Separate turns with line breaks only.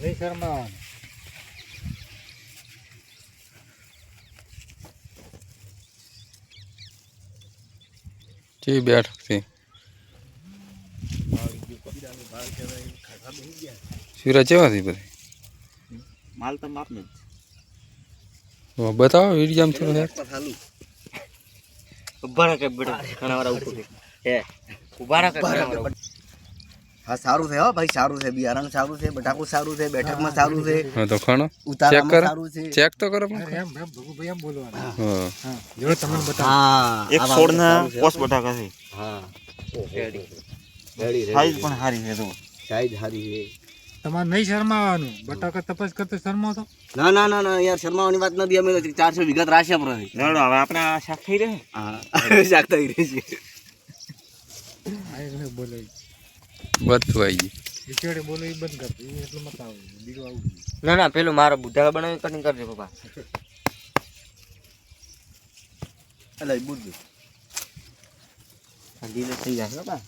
નહીં શરમાવાનું
કેવી બેઠક છે. શિરા કેવા છે બધી
માલ તો માપને
તો બતાવો વીડિયો થોડું યાર.
ઊભા રહે કે બેટા ઘણા વાર આવું થયું. હે
સારું છે હો ભાઈ સારું છે. બિયારણ સારું છે બટાકું સારું છે બેઠકમાં સારું છે.
હા તો ખાણો. ચેક
ઉતારામાં સારું છે.
ચેક તો કરો પણ.
એમ એમ ભગુભાઈ એમ બોલવાનું.
હા.
હા જો તમને બતાવો.
હા
એક
આવા
છોડના
સારું
બટાકા છે.
હા. રેડી. રેડી
સાઈઝ પણ સારી છે જો.
સાઈઝ સારી છે.
તમારે નહીં શરમાવાનું. બટાકા તપાસ કરતો શરમો તો.
ના ના ના ના યાર શરમાવાની વાત નથી. અમે તો ચારસો વિગત રાશ્યા પર હતી.
હવે આપણે શાક થઈ રહે.
હા શાક થઈ રહી છે.
બોલે.
બધું આવી ગયું
વિચેડે એ બંધ કરતો એટલું મત આવે બીજું આવું
ના ના પેલું મારો બુઢા બનાવી કટિંગ કરજો પપ્પા.
એટલે બુદ્ધ.
ઠંડી થઈ જાય પપ્પા.